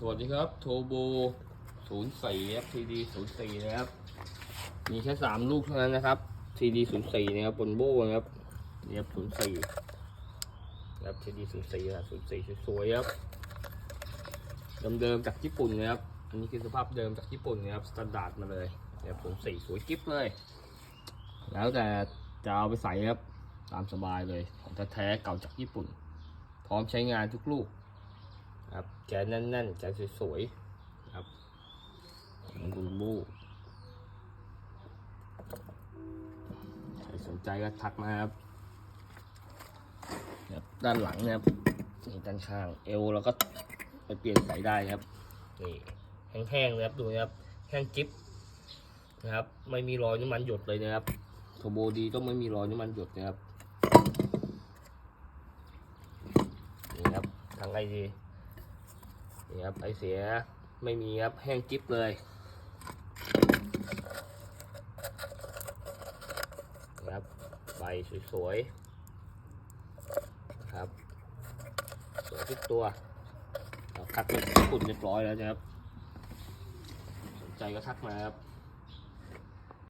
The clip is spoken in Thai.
สวัสดีครับโทโบศูนย์สี่ครับทีดีศูนย์สี่นะครับ มีแค่สามลูกเท่านั้นนะครับทีดีศูนย์สี่นะครับบนโบนะครับนี่ครับศูนย์สี่ครับทีดีศูนย์สี่ครับศูนย์สี่สวยๆครับเดิมๆจากญี่ปุ่นนะครับ อันนี้คือสภาพเดิมจากญี่ปุ่นนะครับสแตนดาร์ดมาเลยนะครับศูนย์สี่สวยกิ๊บเลย แล้วแต่จะเอาไปใส่ครับตามสบายเลยของแท้ๆเก่าจากญี่ปุ่น พร้อมใช้งานทุกลูก ครับแกนแน่นๆแกสวยๆครับบูบูใครสนใจก็ทักมาครับครับด้านหลังนะครับนี่ด้านข้างเอวเราก็ไปเปลี่ยนใส่ได้ครับนี่แห้งๆเลยครับดูนะครับแห้งจิ๊บนะครับ ไม่มีรอยน้ำมันหยดเลยนะครับโทโบดีต้องไม่มีรอยน้ำมันหยดนะครับนี่ครับทางไอดี นี่ครับไอเสียไม่มีครับแห้งกิ๊บเลยครับใบสวยๆครับสวยทุกตัวเราคัดเป็นขุ่นเรียบร้อยแล้วนะครับ สนใจก็ทักมาครับ